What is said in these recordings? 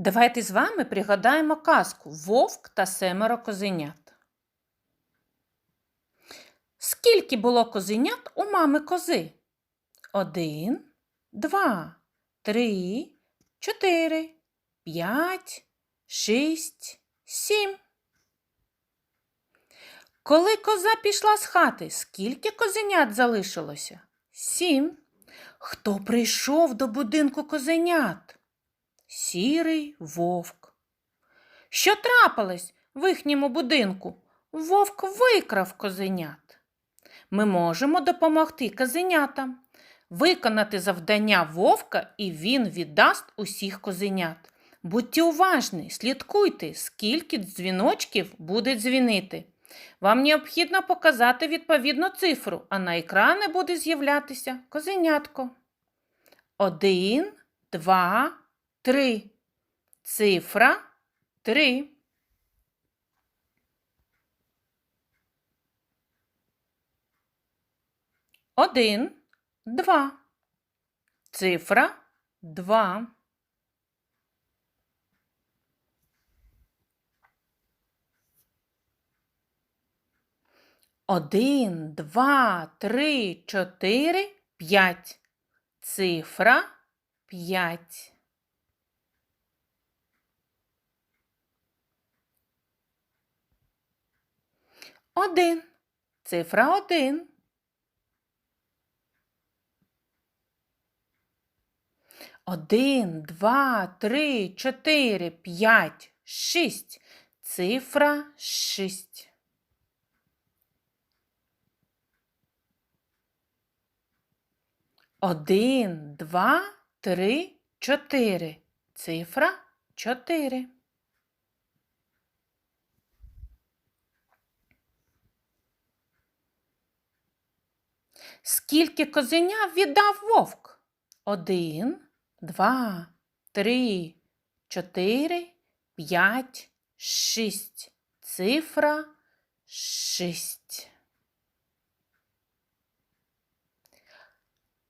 Давайте з вами пригадаємо казку Вовк та семеро козенят. Скільки було козенят у мами кози? Один, два, три, чотири, п'ять, шість, сім. Коли коза пішла з хати, скільки козенят залишилося? Сім. Хто прийшов до будинку козенят? Сірий вовк. Що трапилось в їхньому будинку? Вовк викрав козенят. Ми можемо допомогти козенятам, виконати завдання вовка, і він віддасть усіх козенят. Будьте уважні, слідкуйте, скільки дзвіночків буде дзвінити. Вам необхідно показати відповідну цифру, а на екрані буде з'являтися козенятко. Один, два, три. Цифра три. Один, два. Цифра два. Один, два, три, чотири, п'ять. Цифра п'ять. Один. Цифра один. Один, два, три, чотири, п'ять, шість. Цифра шість. Один, два, три, чотири. Цифра чотири. Скільки козеня віддав вовк? Один, два, три, чотири, п'ять, шість. Цифра шість.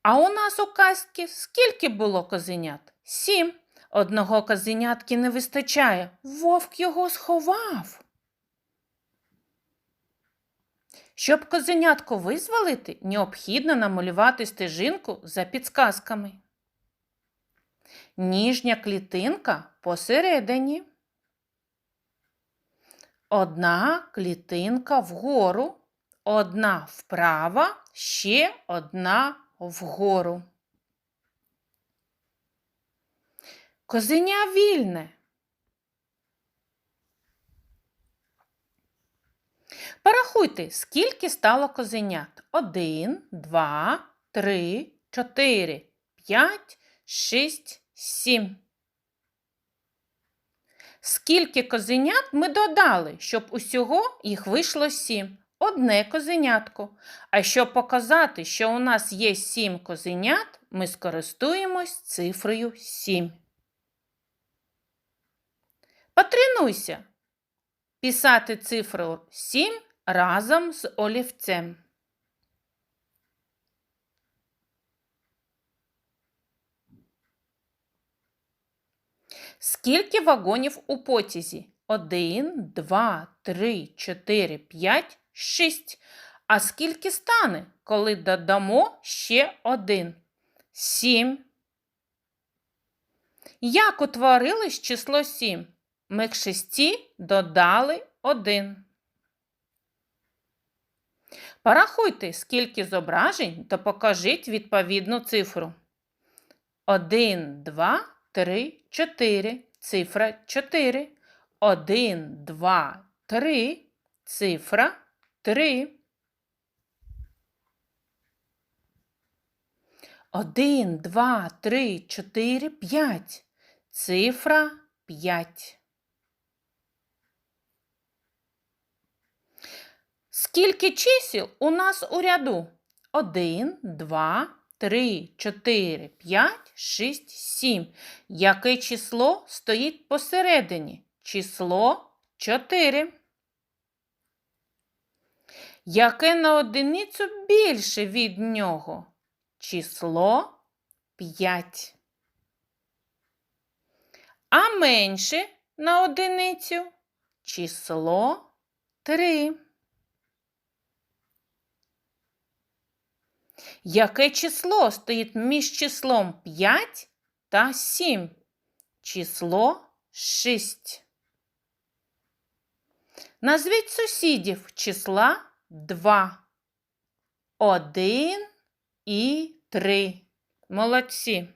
А у нас у казці скільки було козенят? Сім. Одного козенятки не вистачає. Вовк його сховав. Щоб козенятко визволити, необхідно намалювати стежинку за підсказками. Ніжня клітинка посередині. Одна клітинка вгору, одна вправо, ще одна вгору. Козеня вільне. Порахуйте, скільки стало козенят. Один, два, три, чотири, п'ять, шість, сім. Скільки козенят ми додали, щоб усього їх вийшло сім? Одне козенятко. А щоб показати, що у нас є сім козенят, ми скористуємось цифрою сім. Потренуйся писати цифру 7 разом з олівцем. Скільки вагонів у потязі? 1, 2, 3, 4, 5, 6. А скільки стане, коли додамо ще один? 7. Як утворилось число 7? Ми к 6 додали 1. Порахуйте, скільки зображень та покажіть відповідну цифру. 1, 2, 3, 4. Цифра 4. 1, 2, 3. Цифра 3. 1, 2, 3, 4, 5. Цифра 5. Скільки чисел у нас у ряду? 1, 2, 3, 4, 5, 6, 7. Яке число стоїть посередині? Число 4. Яке на одиницю більше від нього? Число 5. а менше на одиницю число 3. Яке число стоїть між числом 5 та 7? Число 6. Назвіть сусідів числа 2. 1 і 3. Молодці.